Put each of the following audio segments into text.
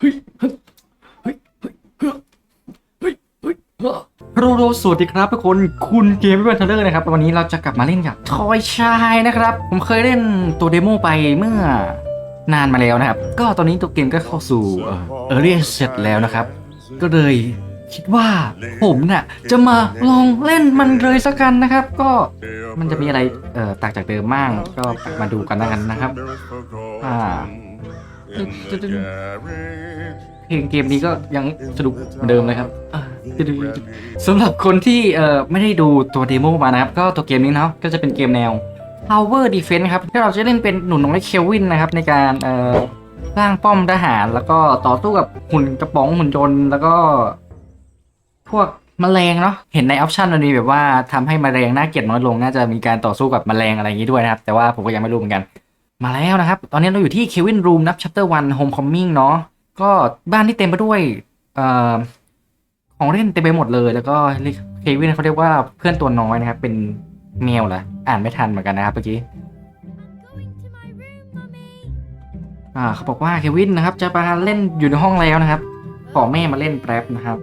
ฮัลโหลสวัสดีครับทุกคนคุณเกมเป็นเทเลอร์นะครับวันนี้เราจะกลับมาเล่นกับทอยชายนะครับ ผมเคยเล่นตัวเดโมไปเมื่อนานมาแล้วนะครับ ก็ตอนนี้ตัวเกมก็เข้าสู่เออเรียเสร็จแล้วนะครับ ก็เลยคิดว่าผมน่ยจะมาลองเล่นมันเลยสักกันนะครับ ก็มันจะมีอะไรเอ่อต่างจากเดิมมางก็มาดูกันแล้วกันนะครับอ่า เพลงเกมนี้ก็ยังสนุกเหมือนเดิมเลยครับอ่าสำหรับคนที่เอ่อไม่ได้ดูตัวเดโมมานะครับ ก็ตัวเกมนี้เนาะก็จะเป็นเกมแนว Power Defense ครับที่เราจะเล่นเป็นหนุ่นน้อยเคลวินนะครับในการเอ่อสร้างป้อมทหาร แล้วก็ต่อสู้กับหุ่นกระป๋องหุ่นยนต์แล้วก็ พวกแมลงเนาะเห็นในออปชันมันมีแบบว่าทำให้แมลงน่าเกลียดน้อยลง น่าจะมีการต่อสู้กับแมลงอะไรอย่างนี้ด้วยนะครับ แต่ว่าผมก็ยังไม่รู้เหมือนกัน มาแล้วนะครับ ตอนนี้เราอยู่ที่ Kevin Room นับ Chapter 1 Homecoming เนาะก็บ้านที่เต็มไปด้วยอของเล่นเต็มไปหมดเลย แล้วก็เควินเขาเรียกว่าเพื่อนตัวน้อยนะครับ เป็นแมวเหรออ่านไม่ทันเหมือนกันนะครับเมื่อกี้เขาบอกว่าเควินนะครับ จะมาเล่นอยู่ในห้องแล้วนะครับขอแม่มาเล่นแป๊บนะครับ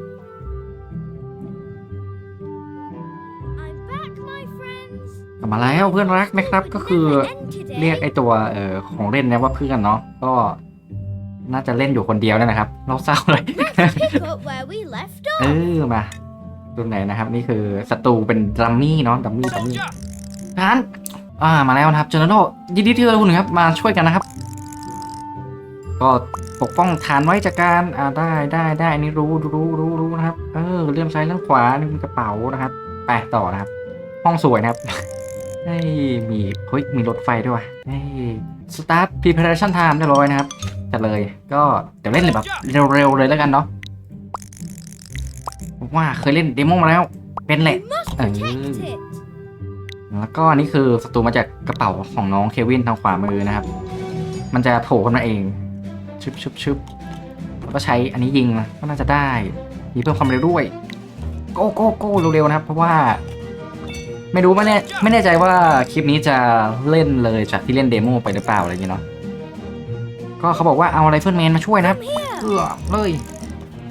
กลับมาแล้วเพื่อนรักนะครับก็คือเรียกไอตัวเอ่อของเล่นนะว่าเพื่อนเนาะก็น่าจะเล่นอยู่คนเดียวนั่นนะครับเราเศร้าเลย Pick up where we left เอ off. อมาตรงไหนนะครับนี่คือศัตรูเป็นดัมมี่เนาะดัมมี่ดัมมี่ทหารอ่ามาแล้วนะครับเจเนอเรลยินดีที่เจอคุณครับมาช่วยกันนะครับ ก็ปกป้องฐานไว้จากการอ่าได้ได้ได้อันนี้รู้รู้รู้รู้นะครับ เออเลื่อนซ้ายเลื่อนขวานี่มีกระเป๋านะครับไปต่อนะครับ ห้องสวยนะครับ ให้มีเฮ้ยมีรถไฟด้วยว่ะให้สตาร์ท preparation time เรียบร้อยนะครับจัดเลยก็เดี๋ยวเล่นเลยแบบเร็วๆเลยแล้วกันเนาะผมว่าเคยเล่นเดโมมาแล้ว เป็นแหละ Must เออ protect it. แล้วก็นี่คือศัตรูมาจากกระเป๋าของน้องเควินทางขวามือนะครับ มันจะโผล่ขึ้นมาเองชึบชึบชึบแล้วก็ใช้อันนี้ยิงนะก็น่าจะได้ มีเพิ่มความเร็วด้วย โก้โก้โก้เร็วๆนะครับ เพราะว่า ไม่รู้ไม่แน่ไม่แน่ใจว่าคลิปนี้จะเล่นเลยจากที่เล่นเดโมไปหรือเปล่าอะไรอย่างเงี้ยเนาะก็เขาบอกว่าเอาไรเฟิลแมนมาช่วยนะครับเออเลย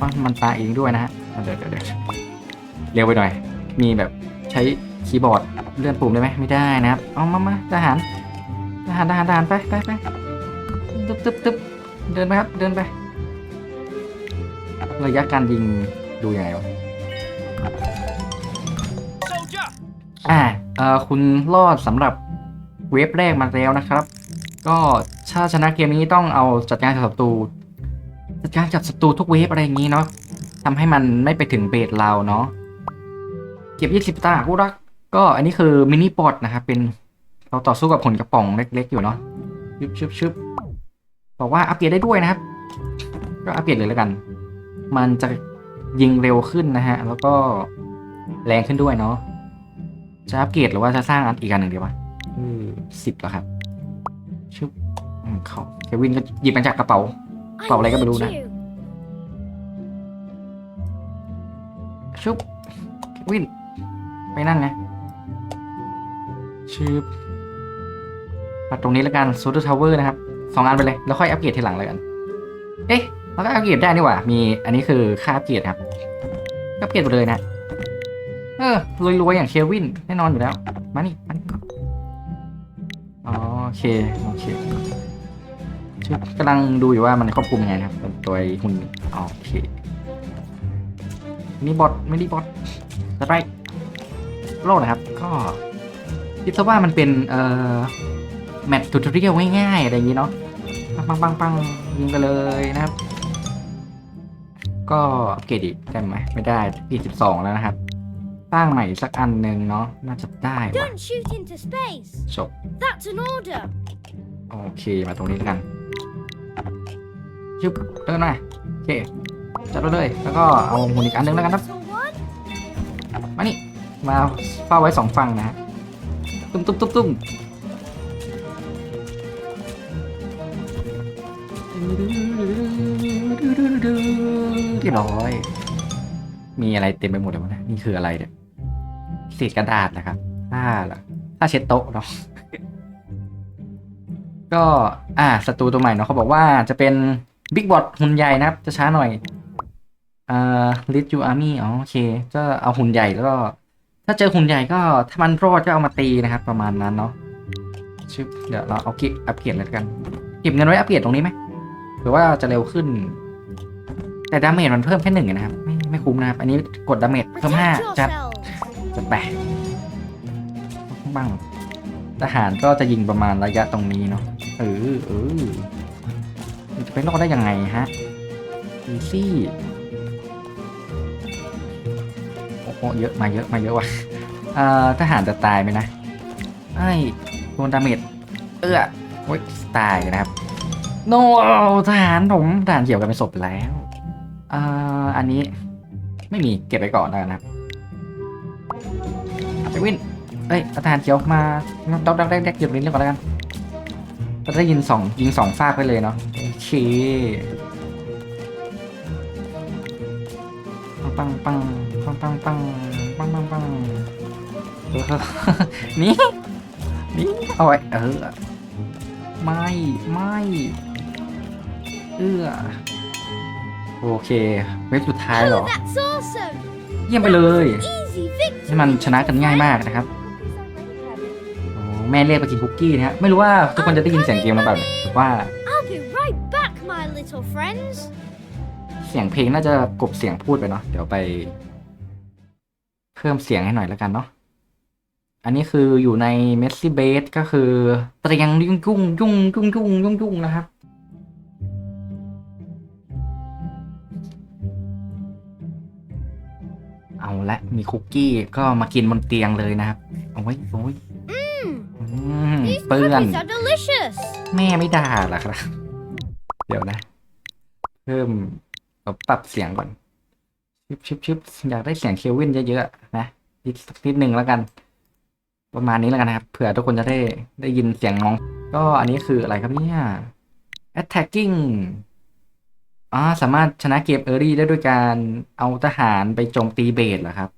มันมันตาเองด้วยนะฮะเอาเดี๋ยวเดี๋ยวเดี๋ยวเร็วไปหน่อย มีแบบใช้คีย์บอร์ดเลื่อนปุ่มได้ไหมไม่ได้นะครับเอามามาทหารทหารทหารทหารไปไปไปตึ๊บตึ๊บตึ๊บเดินไปครับเดินไป ระยะการยิงดูยังไงวะ อ่าเอ่อคุณรอดสำหรับเวฟแรกมาแล้วนะครับ ก็ถ้าชนะเกมนี้ต้องเอาจัดการกับศัตรูจัดการกับศัตรูทุกเวฟอะไรอย่างนี้เนาะทำให้มันไม่ไปถึงเบสเราเนาะเก็บ 20ตากูรัก ก็อันนี้คือมินิปอดนะครับเป็นเราต่อสู้กับผลกระป๋องเล็ก ๆ อยู่เนาะชึบชึบชึบบอกว่าอัปเกรดได้ด้วยนะครับ ก็อัปเกรดเลยแล้วกัน มันจะยิงเร็วขึ้นนะฮะ แล้วก็แรงขึ้นด้วยเนาะ จะอัปเกรดหรือว่าจะสร้างอันอีกอันหนึ่งดีวะสิบแล้วครับชึบอืมเขาเควินก็หยิบมาจากกระเป๋า I Cậu lấy cái need blue nè. you. ชุบวิน ไปนั่นไงชืบมาตรงนี้แล้วกันโซลทาวเวอร์นะครับสองอันไปเลย แล้วค่อยอัปเกรดทีหลังเลยกัน เอ๊ะ แล้วก็อัปเกรดได้นี่หว่า มีอันนี้คือค่าอัปเกรดครับอัปเกรดไปเลยนะเออรวยๆอย่างเควินแน่นอนอยู่แล้ว มานี่มานี่อ๋อโอเค โอเคกำลังดูอยู่ว่ามันควบคุมยังไงนะครับ ตัวหุ่นอ๋อโอเคมีบอทไม่ได้บอทสไตร์โลกนะครับ ก็คิดซะว่ามันเป็น เอ่อ แมตช์ทูตเรียลง่ายๆ อะไรอย่างนี้เนาะปังปังปังปังยิงไปเลยนะครับ ก็อัปเกรดอีกได้ไหมไม่ได้ปีสิบสองแล้วนะครับ ร้างใหม่สักอันหนึ่งเนาะน่าจะได้ว่ะ Don't shoot into space. จบ That's an order. โอเคมาตรงนี้แล้วกันชึบเดินมาโอเคจัดไปเลยแล้วก็เอาหุ่นอีกอันหนึงแล้วกันครับ Little one. มานี่มาเฝ้าไว้สองฝั่งนะฮะตุ้มตุ้มตุ้มตุ้มเรียบร้อย มีอะไรเต็มไปหมดเลยวะเนี่ยนี่คืออะไรเนี่ย เศษกระดาษนะครับผ้าเหรอผ้าเช็ดโต๊ะเนาะก็อ่าศัตรูตัวใหม่เนาะเขาบอกว่าจะเป็นบิ๊กบอทหุ่นใหญ่นะครับ จะช้าหน่อยอ่าลิทยูอาร์มี่อ๋อโอเค ก็เอาหุ่นใหญ่แล้วก็ถ้าเจอหุ่นใหญ่ก็ถ้ามันรอดก็เอามาตีนะครับ ประมาณนั้นเนาะชึบเดี๋ยวเราเอาเก็บอัปเกรดเลยกัน เก็บเงินไว้อัปเกรดตรงนี้ไหมหรือว่าจะเร็วขึ้น แต่ดาเมจมันเพิ่มแค่หนึ่งนะครับ ไม่ไม่คุ้มนะครับ อันนี้กดดาเมจเพิ่มห้าจัด จะแปะบ้างทหารก็จะยิงประมาณระยะตรงนี้เนาะเออเออมันจะไปรอดได้ยังไงฮะอีซี่โอ้โหเยอะมาเยอะมาเยอะว่ะเอ่อทหารจะตายไหมนะไอ้โดนดาเมจเออโอ้ยตายนะครับโนทหารผมทหารเกี่ยวกันเป็นศพแล้วอ่าอันนี้ไม่มีเก็บไปก่อนแล้วกันนะครับ เดวินเอ้ยอาทหารเขียวมาดอกดอกแดกแดกหยุดลิ้นเรียกก่อนแล้วกันเราจะได้ยินสองยิงสองฟากไปเลยเนาะโอเคปังปังปังปังปังปังปังปังเออนี่นี่เอาไว้เออไม่ไม่เอื้อโอเคเว็บสุดท้ายเหรอ Oh, that's awesome. เยี่ยมไปเลย Easy victory. นี่มันชนะกันง่ายมากนะครับโอ้แม่เรียกไปกินคุกกี้นะฮะไม่รู้ว่าทุกคนจะได้ยินเสียงเกมหรือเปล่าเนี่ยแต่ว่า I'll be right back, my little friends. เสียงเพลงน่าจะกบเสียงพูดไปเนาะเดี๋ยวไป เพิ่มเสียงให้หน่อยแล้วกันเนาะอันนี้คืออยู่ในเมสซี่เบสก็คือเตรียงยุ่งยุ่งยุ่งยุ่งยุ่งยุ่งยุ่งนะครับ เอาละมีคุกกี้ก็มากินบนเตียงเลยนะครับโอ้ยโอ้ย Mmm, อืม these เปื้อน cookies are delicious. แม่ไม่ด่าเหรอครับ เดี๋ยวนะ เพิ่มเราปรับเสียงก่อน ชิบชิบชิบอยากได้เสียงเคลวินเยอะๆนะนิดสักนิดหนึ่งแล้วกัน ประมาณนี้แล้วกันนะครับ เผื่อทุกคนจะได้ได้ยินเสียงน้อง ก็อันนี้คืออะไรครับเนี่ย attacking อ่าสามารถชนะเกมเออรี่ได้ด้วยการเอาทหารไปโจมตีเบสเหรอครับ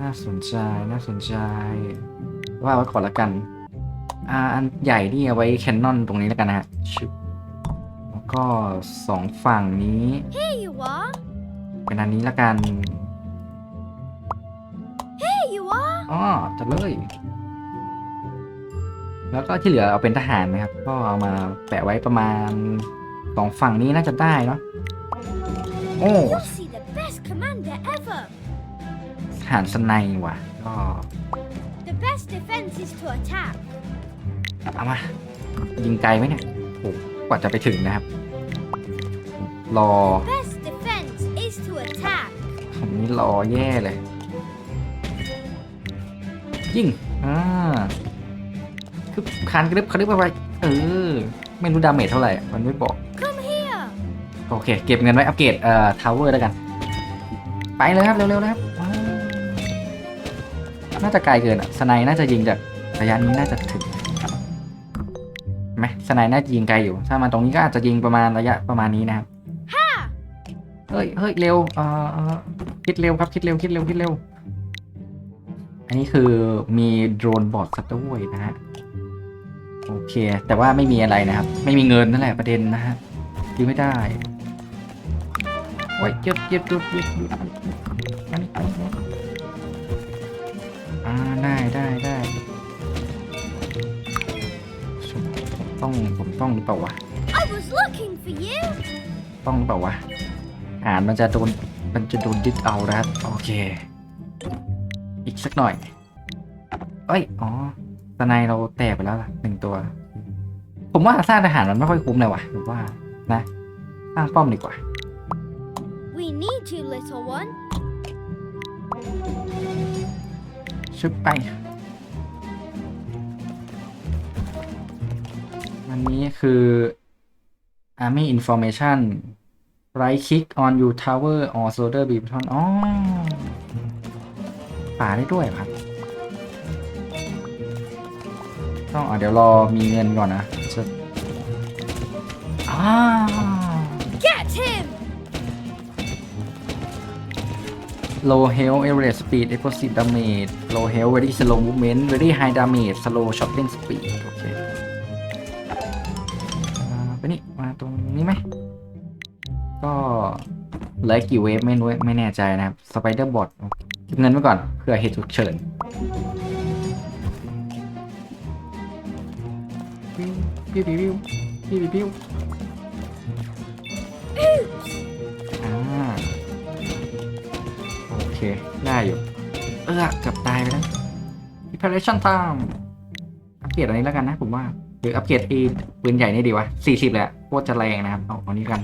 น่าสนใจน่าสนใจ ว่าไว้ก่อนละกัน อ่าอันใหญ่นี่เอาไว้แคนนอนตรงนี้แล้วกันนะฮะชึบแล้วก็สองฝั่งนี้ Here you are. เป็นอันนี้ละกัน Here you are. อ๋อจัดเลย แล้วก็ที่เหลือเอาเป็นทหารนะครับ ก็เอามาแปะไว้ประมาณ สองฝั่งนี้น่าจะได้เนาะโอ้ You'll see the best commander ever. ทหารสไนด์ว่ะก็ The best defense is to attack. เอามายิงไกลไหมเนี่ยโอ้กว่าจะไปถึงนะครับ รอ Best defense is to attack. ผมนี่รอแย่เลย ยิงอ่าคือคานกระดึบกระดึบไปเออ ไม่รู้ดาเมจเท่าไหร่ มันไม่บอก Come here. โอเค เก็บเงินไว้อัปเกรดเอ่อทาวเวอร์แล้วกัน ไปเลยครับ เร็วๆนะครับว้าวน่าจะไกลเกินอะสไนด์น่าจะยิงจากระยะนี้น่าจะถึงไหมสไนด์น่าจะยิงไกลอยู่ ถ้ามาตรงนี้ก็อาจจะยิงประมาณระยะประมาณนี้นะครับเฮ้ยเฮ้ยเร็วเอ่อเอ่อคิดเร็วครับคิดเร็วคิดเร็วคิดเร็ว อันนี้คือมีโดรนบอทสัตว์ด้วยนะฮะโอเค แต่ว่าไม่มีอะไรนะครับ ไม่มีเงินนั่นแหละประเด็นนะฮะยืมไม่ได้ โอ้ยเจ็บเจ็บหยุดหยุดหยุดอันนี้อันนี้อ่าได้ได้ได้ผมต้องผมต้องหรือเปล่าวะ I was looking for you. ต้องหรือเปล่าวะ อ่านมันจะโดนมันจะโดนยึดเอานะครับโอเค อีกสักหน่อย เอ้ย อ๋อตะไนเราแตกไปแล้วล่ะหนึ่งตัว ผมว่าสร้างทหารมันไม่ค่อยคุ้มเลยว่ะผมว่านะ สร้างป้อมดีกว่า We need you, little one. ชุบไป วันนี้คือ Army Information Right click on you tower or soldier b button อ๋อป่าได้ด้วยครับ ต้องอะเดี๋ยวรอมีเงินก่อนนะจะอ่า low health average speed explosive damage low health very slow movement very high damage slow shopping speed โอเคไปนี่ มาตรงนี้ไหม ก็เหลือกี่เวฟไม่รู้ไม่แน่ใจนะครับสไปเดอร์บอทเก็บเงินไว้ก่อนเพื่อเหตุฉุกเฉินปิ้วปิ้วปิ้วปิ้วปิ้ว เค ได้อยู่ เออเกือบตายไปแล้ว preparation time อัปเกรดอันนี้แล้วกันนะผมว่า หรืออัปเกรดไอ้ปืนใหญ่นี่ดีวะ40เลยอะโคตรจะแรงนะครับ เอาเอานี้กัน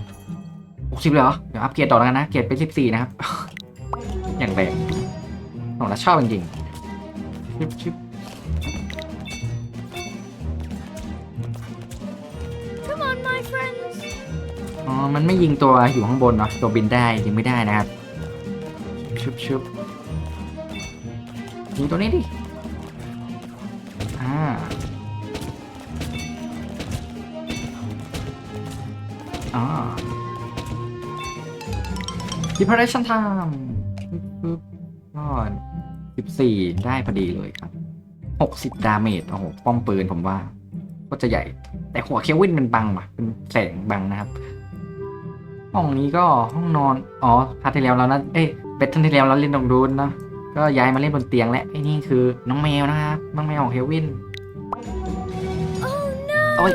60เลยเหรอ เดี๋ยวอัปเกรดต่อแล้วกันนะ เกรดเป็น14นะครับ อย่างแรงผมละชอบจริงๆชิบชิบ Come on, my friends. อ๋อ มันไม่ยิงตัวอยู่ข้างบนเนาะ ตัวบินได้ยิงไม่ได้นะครับ ชุบชุบยิงตัวนี้ดิ อ่า อ่า preparation time ปึ๊บปึ๊บรอด14 ได้พอดีเลยครับ 60 ดาเมจ โอ้โห ป้อมปืนผมว่า ก็จะใหญ่ แต่หัวเควินเป็นบังว่ะ เป็นแสงบังนะครับ ห้องนี้ก็ห้องนอน อ๋อพาร์ทที่แล้วเรานะเอ้ย เบทเทนที่แล้วเราเล่นตรงนู้นเนาะก็ย้ายมาเล่นบนเตียงและไอ้นี่คือน้องแมวนะครับน้องแมวของเควิน Oh no! Oi.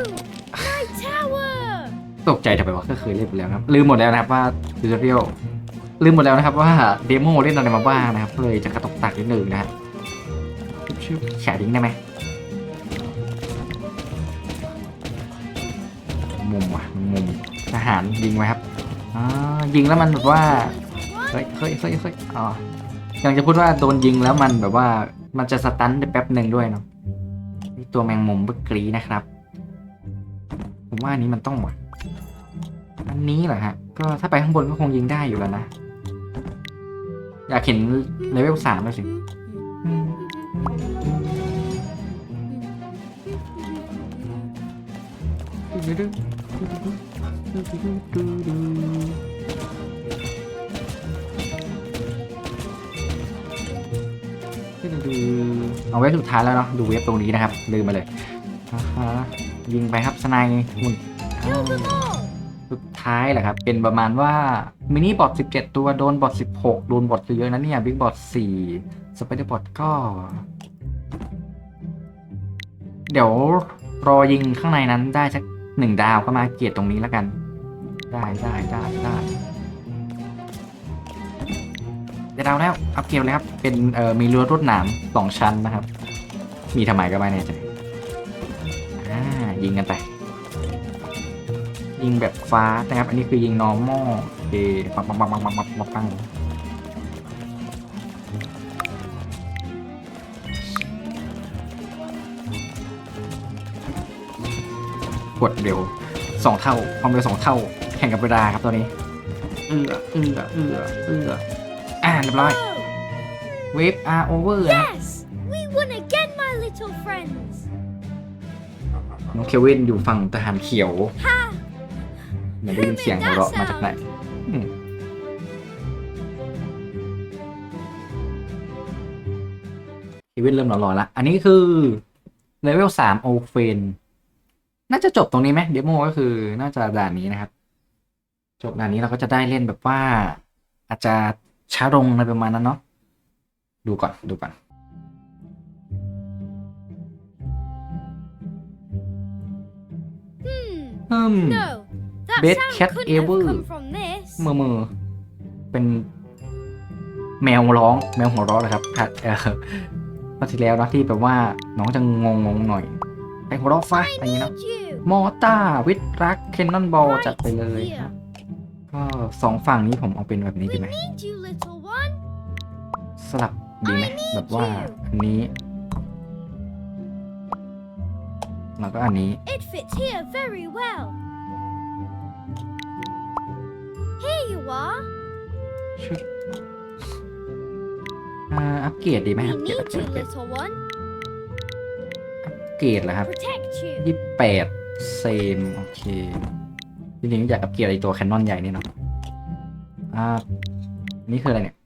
My tower! ตกใจทำไมวะก็เคยเล่นไปแล้วนะครับลืมหมดแล้วนะครับว่าดูเรียลลืมหมดแล้วนะครับว่าเดโมเล่นอะไรมาบ้างนะครับเลยจะกระตกตักนิดนึงนะฮะชื่อแขดิ้งได้ไหมมุมว่ะมุมทหารยิงไว้ครับอ่ายิงแล้วมันแบบว่า Little one. เฮ้ยเฮ้ยเฮ้ยเฮ้ยอ๋อยังจะพูดว่าโดนยิงแล้วมันแบบว่ามันจะสตันแป๊บหนึ่งด้วยเนาะนี่ตัวแมงมุมเบกรีนะครับ ผมว่าอันนี้มันต้องว่ะอันนี้เหรอฮะ ก็ถ้าไปข้างบนก็คงยิงได้อยู่แล้วนะ อยากเห็นเลเวลสามแล้วสิอื มเอาเว็บสุดท้ายแล้วเนาะดูเว็บตรงนี้นะครับ ลืมไปเลยอ่าฮะยิงไปครับสไนด์หุ่นสุดท้ายแหละครับ เป็นประมาณว่ามินิบอท17 ตัวโดนบอท16 โดนบอทเยอะนะเนี่ยบิ๊กบอท4สไปเดอร์บอทก็ เดี๋ยวรอยิงข้างในนั้นได้สักหนึ่งดาวก็มาเกียรติตรงนี้แล้วกัน ได้ได้ได้ได้ จะดาวแล้ว อัพเกรดเลยครับ เป็นเอ่อมีรั้วรวดหนามสองชั้นนะครับ มีทำไมก็ไม่แน่ใจอ่ายิงกันไป ยิงแบบฟ้านะครับ อันนี้คือยิง normal โอเคปังปังปังปังปังปังปังปังกดเร็วสองเท่า ความเร็วสองเท่า แข่งกับเวลาครับตัวนี้ เอือเอือเอือเอือ เรียบร้อย Oh, เวฟ R over นะ yes! We won again, my little friends. น้องเควินอยู่ฝั่งทหารเขียว Ha! เหมือนได้ยินเสียงหัวเราะมาจากไหนอืมชีวิตเริ่มหลอนๆละ อันนี้คือเลเวลสามโอเฟน น่าจะจบตรงนี้ไหมเดโมก็คือน่าจะด่านนี้นะครับ จบด่านนี้เราก็จะได้เล่นแบบว่าอาจจะ ช้าลงอะไรประมาณนั้นเนาะดูก่อนดูก่อน Hmm. อืม No, that Best sound cat couldn't have ever. come from this. มือมือเป็นแมวร้อง แมวหัวเราะนะครับครับเออพอที่แล้วเนอะที่แบบว่าน้องจะงงงๆหน่อยไอหัวเราะฟ้าอะไรอย่างเงี้ยเนาะ Need you. มอต้าวิทรักเคนนอนบอลจัดไปเลย here. ก็สองฝั่งนี้ผมเอาเป็นแบบนี้ We ดีไหม สลับดีไหมแบบว่าอันนี้ แล้วก็อันนี้ It fits here very well. Here you are. ชุดอ่าอัปเกรดดีไหม We อัปเกรดอัป need เกร you, ดอัปเกรด little one. อัปเกรดเหรอครับ Protect you. ยี่สิบแปดเซมโอเคจริงๆอยากอัปเกรดไอตัวแคนนอนใหญ่นี่เนาะอ่าอันนี่คืออะไรเนี่ย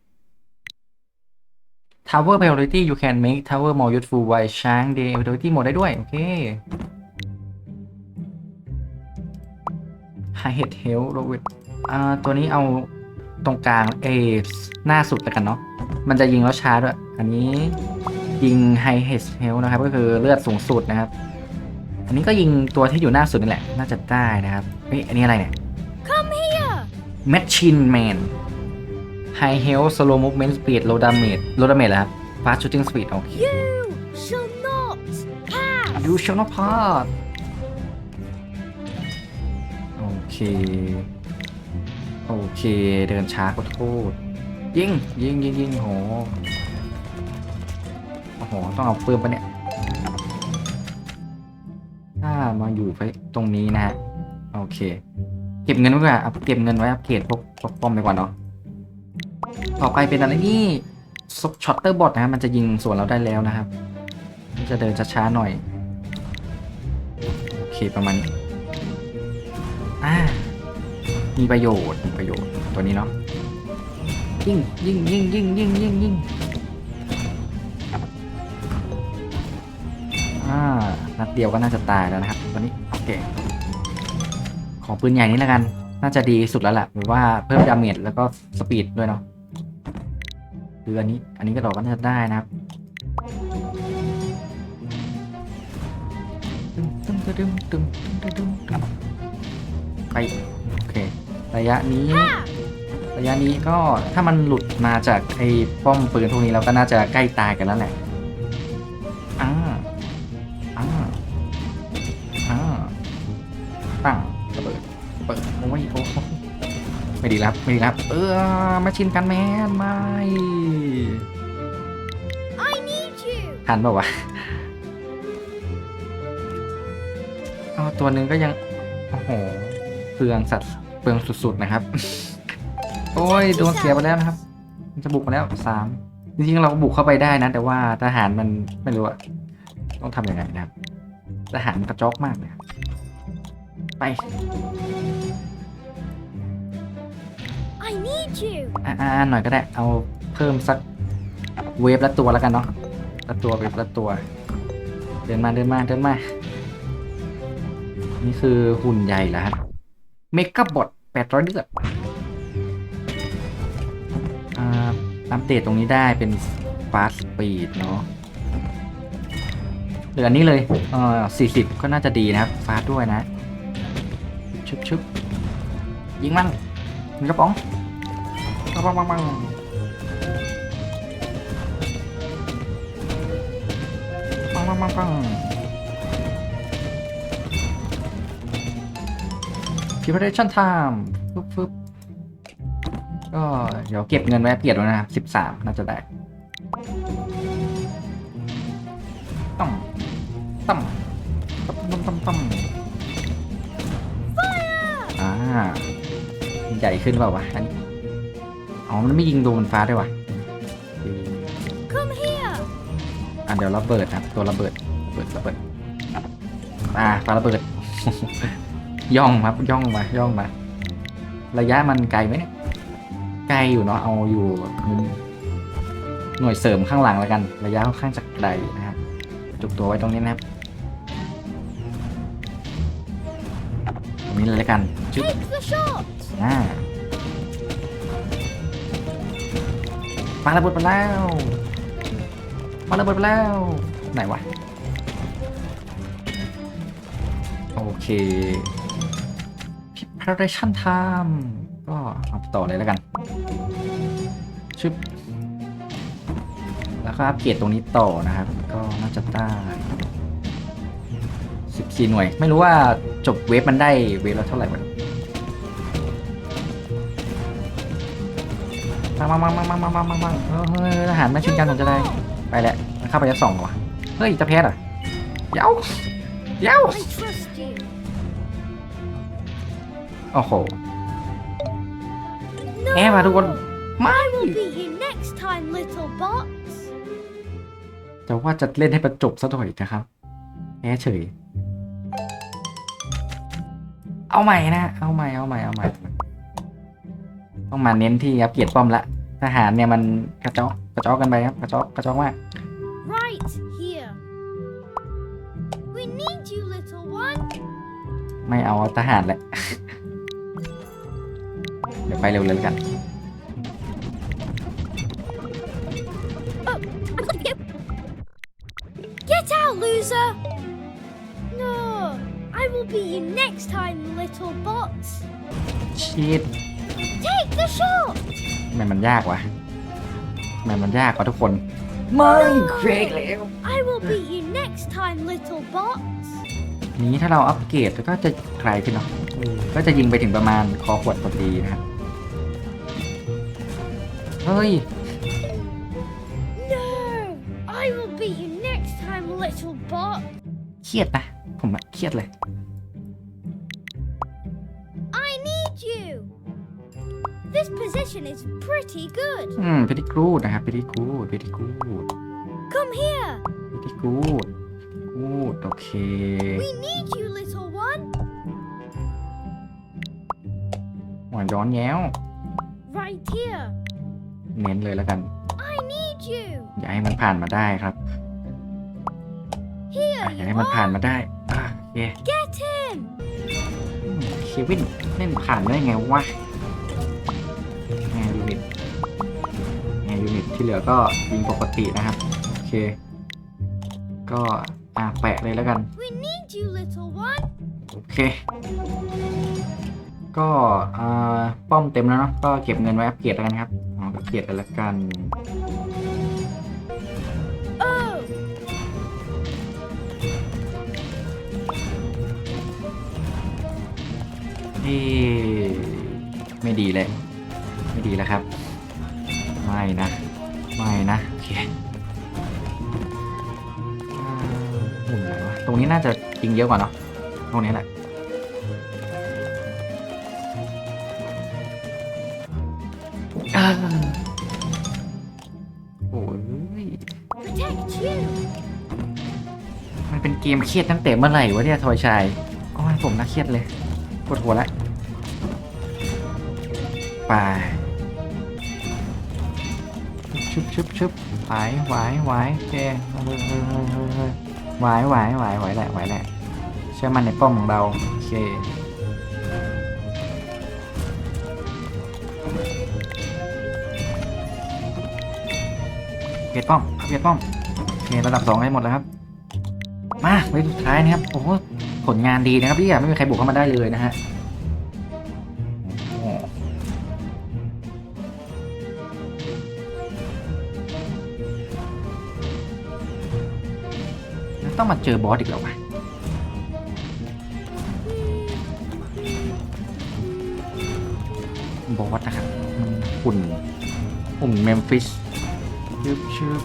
Tower Priority you can make tower more useful while Shank Day Priority หมดได้ด้วย โอเค High Head Health Low Weight อ่าตัวนี้เอาตรงกลางเอหน้าสุดแล้วกันเนาะ มันจะยิงแล้วช้าด้วย อันนี้ยิงไฮเฮสเฮลนะครับ ก็คือเลือดสูงสุดนะครับ อันนี้ก็ยิงตัวที่อยู่หน้าสุดนี่แหละ น่าจะได้นะครับเฮ้ยอันนี้อะไรเนี่ย Come here. Machine Man High Health Slow Movement Speed Low Damage Low Damage เหรอครับ Fast Shooting Speed โอเค You shall not pass. You shall not pass โอเค โอเค เดินช้าขอโทษ ยิง ยิงยิงยิงโหโอ้โห ต้องเอาปืนปะเนี่ย ถ้ามาอยู่ไปตรงนี้นะฮะ โอเค เก็บเงินไว้ก่อนเอาเก็บเงินไว้อัปเกรดพวกพวกป้อมไปก่อนเนาะ ต่อไปเป็นอะไรนี่ช็อตเตอร์บอทนะมันจะยิงสวนเราได้แล้วนะครับ มันจะเดินช้าๆหน่อย โอเคประมาณนี้อ่ามีประโยชน์มีประโยชน์ตัวนี้เนาะยิงยิงยิงยิงยิงยิงยิงอ่านัดเดียวก็น่าจะตายแล้วนะครับตัวนี้โอเคของปืนใหญ่นี้แล้วกัน น่าจะดีสุดแล้วแหละหรือว่าเพิ่มดาเมจแล้วก็สปีดด้วยเนาะ คืออันนี้ อันนี้ก็เราก็น่าจะได้นะครับไปโอเค ระยะนี้ ระยะนี้ก็ถ้ามันหลุดมาจากไอ้ป้อมปืนพวกนี้เราก็น่าจะใกล้ตายกันแล้วแหละ ดีแล้วไม่ดีแล้วเออมาชินกันแมนไม่ I need you. ทันเปล่าวะเอาตัวหนึ่งก็ยัง โอ้โหเปลืองสัตว์เปลืองสุดๆนะครับ โอ้ยโดนเสียไปแล้วนะครับมันจะบุกมาแล้วสามจริงๆเราก็บุกเข้าไปได้นะ แต่ว่าทหารมันไม่รู้อะต้องทำยังไงนะครับทหารมันกระจอกมากเลยไป I need you. อ่าๆหน่อยก็ได้ เอาเพิ่มสักเวฟละตัวแล้วกันเนาะละตัวเวฟละตัว เดินมาเดินมาเดินมา นี่คือหุ่นใหญ่แล้วครับเมกะบอทแปดร้อยเลือดอ่าอัปเดตตรงนี้ได้เป็นฟาสต์ปีดเนาะเหลืออันนี้เลยเอ่อสี่สิบก็น่าจะดีนะครับฟาสด้วยนะ ชุบชุบยิงมันยิงกระป๋อง ปังปังปังปังปังปังปังพิพาเดชั่นไทม์ปึ๊บปึ๊บก็เดี๋ยวเก็บเงินไว้เพียรแล้วนะครับสิบสามน่าจะได้ต้มต้มต้มต้มต่ำอ่า ใหญ่ขึ้นเปล่าวะอันนี้ อ๋อ มันไม่ยิงโดนบนฟ้าด้วยวะ Come here. อะเดี๋ยวระเบิดนะครับตัวระเบิดระเบิดระเบิดอ่าปาระเบิด ย่องครับย่องมาย่องมา ระยะมันไกลไหมเนี่ยไกลอยู่เนาะเอาอยู่มุมหน่วยเสริมข้างหลังแล้วกัน ระยะค่อนข้างจะไกลนะครับจุกตัวไว้ตรงนี้นะครับตรงนี้เลยแล้วกันจุ๊บ Take the shot. อ่า ปาระเบิดไปแล้วปาระเบิดไปแล้ว ไหนวะ โอเค preparation time ก็เอาต่อเลยแล้วกัน ชึบ แล้วก็อัปเกรดตรงนี้ต่อนะครับ ก็น่าจะได้14 หน่วย ไม่รู้ว่าจบเวฟมันได้เวฟแล้วเท่าไหร่วะ มามามามามามามามาเฮ้ยทหารแมาชิงกันผมจะได้ ไปแหละเข้าไปจะสองเหรอวะเฮ้ยจะแพ้เหรอเย้าเย้าโอ้โหแพ้มาทุกคนไม่ I will beat you next time, little bots. จะว่าจะเล่นให้ประจบซะหน่อยนะครับแพ้เฉย เอาใหม่นะ เอาใหม่ เอาใหม่ เอาใหม่ ต้องมาเน้นที่อัปเกรดป้อมละทหารเนี่ยมันกระจอกกระจอกกันไปครับกระจอกกระจอกมาก Right here. We need you, little one. ไม่เอาทหารแหละไปเร็วเลยแล้วกัน Get out, loser! No, I will beat you next time, little bots. ชี ด Take the shot! ทำไมมันยากวะทำไมมันยากวะทุกคน ไม่เควกแล้ว I will beat you next time, little bots. นี้ถ้าเราอัปเกรดก็จะไกลขึ้นเนาะก็จะยิงไปถึงประมาณคอขวดพอดีนะครับเฮ้ย No, I will beat you next time, little bot. เครียดนะ ผมอะเครียดเลย This position is pretty good. อืม pretty good นะครับ pretty good pretty good Come here. pretty good good โอเค We need you, little one. หัวย้อนแย้ว Right here. เน้นเลยแล้วกัน I need you. อย่าให้มันผ่านมาได้ครับ Here อะอย่า you ให้มันผ่าน are. มาได้อะโอเค Get him. อืมเควินเล่นผ่านได้ไงวะ ที่เหลือก็ยิงปกตินะครับ โอเค ก็อะแปะเลยแล้วกัน We need you, little one. โอเค ก็อ่าป้อมเต็มแล้วเนาะก็เก็บเงินไว้อัปเกรดแล้วกันครับเอาอัปเกรดกันแล้วกัน Oh, เอ๊ะไม่ดีเลย ไม่ดีแล้วครับ หุ่นไหนวะ ตรงนี้น่าจะยิงเยอะกว่าเนาะ ตรงนี้แหละ โอ้ย มันเป็นเกมเครียดตั้งแต่เมื่อไหร่วะเนี่ยทอยชายโอ้ยผมน่าเครียดเลยปวดหัวแล้วไป ชุบชุบไหวไหวไหวโอเคเฮ้ยเฮ้ยเฮ้ยเฮ้ยเฮ้ยไหวไหวไหวไหวแหละไหวแหละเชื่อมันในป้อมของเราโอเคเกตป้อมเกตป้อมโอเคระดับสองได้หมดแล้วครับมาไว้สุดท้ายนะครับโอ้โหผลงานดีนะครับที่ไม่มีใครบุกเข้ามาได้เลยนะฮะ ต้องมาเจอบอสอีกแล้ววะบอสนะครับมันหุ่นหุ่นเมมฟิสชึบชึบ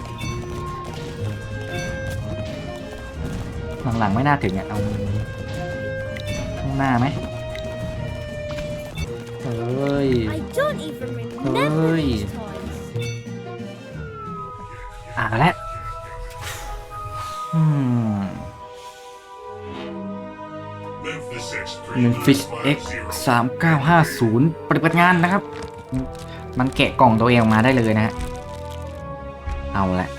หลังๆไม่น่าถึงอะเอาข้างหน้าไหมเฮ้ย I don't even remember Oi. these toys. อ่านแล้ว หนึ่งฟิช X สามเก้าห้าศูนย์ปฏิบัติงานนะครับ มันแกะกล่องตัวเองออกมาได้เลยนะฮะ เอาละ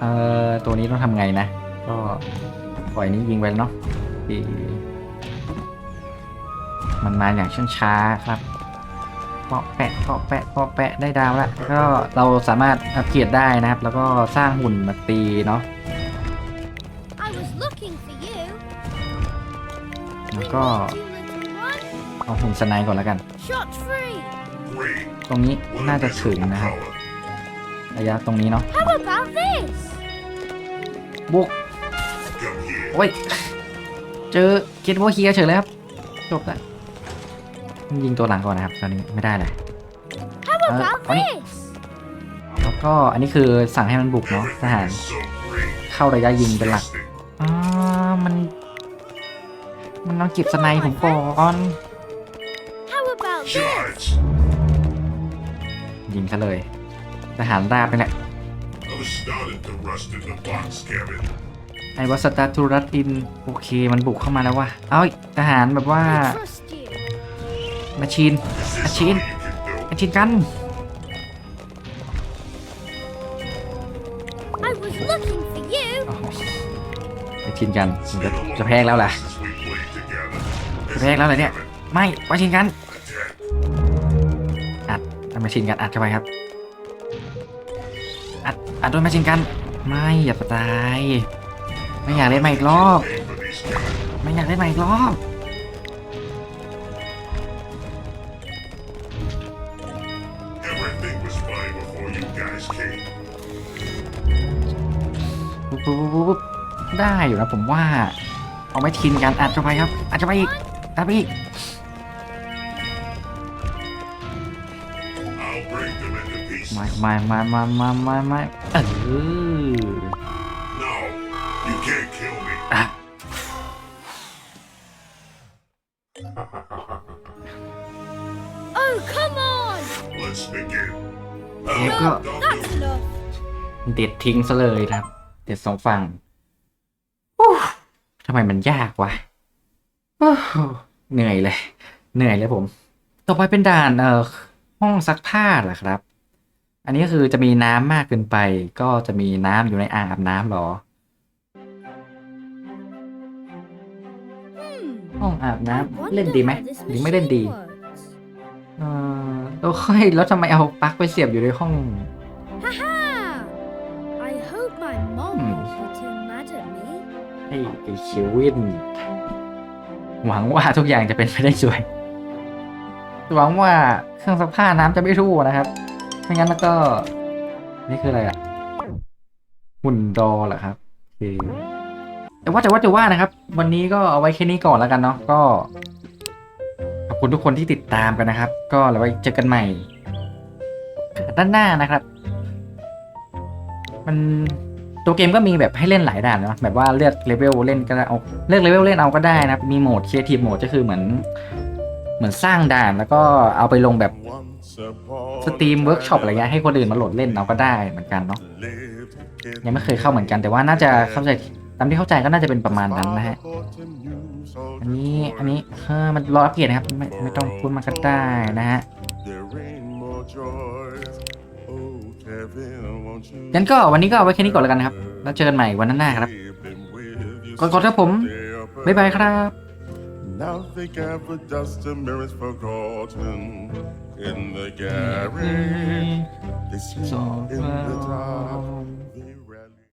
เอ่อ ตัวนี้ต้องทำไงนะ ก็ปล่อยนี้ยิงไปแล้วเนาะมันมาอย่างช้าๆครับเปาะแปะเปาะแปะเปาะแปะได้ดาวแล้ว ก็เราสามารถอัปเกรดได้นะครับ แล้วก็สร้างหุ่นมาตีเนาะ ก็ need you, little one. เอาหุ่นสไนด์ก่อนแล้วกัน Shot free. Great. ตรงนี้ What น่า a จะ measure ถึง of นะครับ power. ระยะตรงนี้เนาะ How about this? บุก Come here. โอ้ย เจอเกตโวเฮียเฉยเลยครับจบละยิงตัวหลังก่อนนะครับ ตอนนี้ไม่ได้เลย How Uh, about funny. this? แล้วก็อันนี้คือสั่งให้มันบุกเนาะท Everything หาร is so great. เข้าระยะยิงเป็นหลัก Interesting. อ่ามัน มันต้องเก็บสไนด์ผมก่อน How about this? Charge. ยิงซะเลยทหารราบนี่แหละ I'm astounded to rust in the box cabin. ไอวัสตาทูรัติน โอเคมันบุกเข้ามาแล้วว่ะ เอ้ยทหารแบบว่า I trust you. มาชีน Is this all Machine. you can do? มาชีนกัน I was looking for you. โอ้โหมาชีนกันจะจะแพ้แล้วล่ะ แพ้แล้วเหรอเนี่ย ไม่มาชีนกัน Attack. มาชินกันอัดเข้าไปครับ อัดอัดด้วยมาชินกัน ไม่อย่าตาย ไม่อยากเล่นใหมาอีกรอบ ไม่อยากเล่นใหมาอีกรอบปุ๊บปุ๊บปุ๊บปุ๊บได้อยู่นะผมว่า เอาไม่ทินกันอัดเข้าไปครับอัดเข้าไปอีก อัดไปอีก I'll break them into pieces. ไม่ไม่ไม่ไม่ไม่ไม่ไม่เออ No, you can't kill me. อะ Oh, come on! Let's begin. เกมก็ Don't That's do enough. เด็ดทิ้งซะเลยนะครับ เด็ดสองฝั่งอู้ทำไมมันยากวะอู้ เหนื่อยเลย เหนื่อยเลยผม ต่อไปเป็นด่านเอ่อห้องซักผ้าเหรอครับ อันนี้ก็คือจะมีน้ำมากเกินไป ก็จะมีน้ำอยู่ในอ่างอาบน้ำเหรอ Hmm. ห้องอาบ I น้ำ wonder เล่นดีไหม how this หรือไม่เล่นดี machine works. เออโอ้ยแล้วทำไมเอาปลั๊กไปเสียบอยู่ในห้อง Haha! I hope my mom Hmm. won't be too mad at me. ไอ้ไอ้เควิน หวังว่าทุกอย่างจะเป็นไปได้สวย หวังว่าเครื่องซักผ้าน้ำจะไม่รั่วนะครับ ไม่งั้นแล้วก็ นี่คืออะไรอะหุ่นดอเหรอครับโอเคแต่ว่าแต่ว่าจะว่านะครับ วันนี้ก็เอาไว้แค่นี้ก่อนแล้วกันเนาะก็ขอบคุณทุกคนที่ติดตามกันนะครับ ก็แล้วไว้เจอกันใหม่ด้านหน้านะครับ มัน ตัวเกมก็มีแบบให้เล่นหลายด่านนะแบบว่าเลือกเลเวลเล่นก็ได้เอาเลือกเลเวลเล่นเอาก็ได้นะมีโหมด Creative Mode ก็คือเหมือน เหมือนสร้างด่านแล้วก็เอาไปลงแบบสตรีมเวิร์กช็อปอะไรเงี้ยให้คนอื่นมาโหลดเล่นเอาก็ได้เหมือนกันเนาะยังไม่เคยเข้าเหมือนกันแต่ว่าน่าจะเข้าใจตามที่เข้าใจก็น่าจะเป็นประมาณนั้นนะฮะอันนี้อันนี้เออมันรออัปเกรดนะครับไม่ไม่ต้องพูดมากก็ได้นะฮะ งั้นก็วันนี้ก็เอาไว้แค่นี้ก่อนแล้วกันนะครับ แล้วเจอกันใหม่วันหน้าครับก่อนก่อนครับผม บ๊ายบายครับ Nothing ever does the mirrors forgotten in the garage. They sleep in the dark.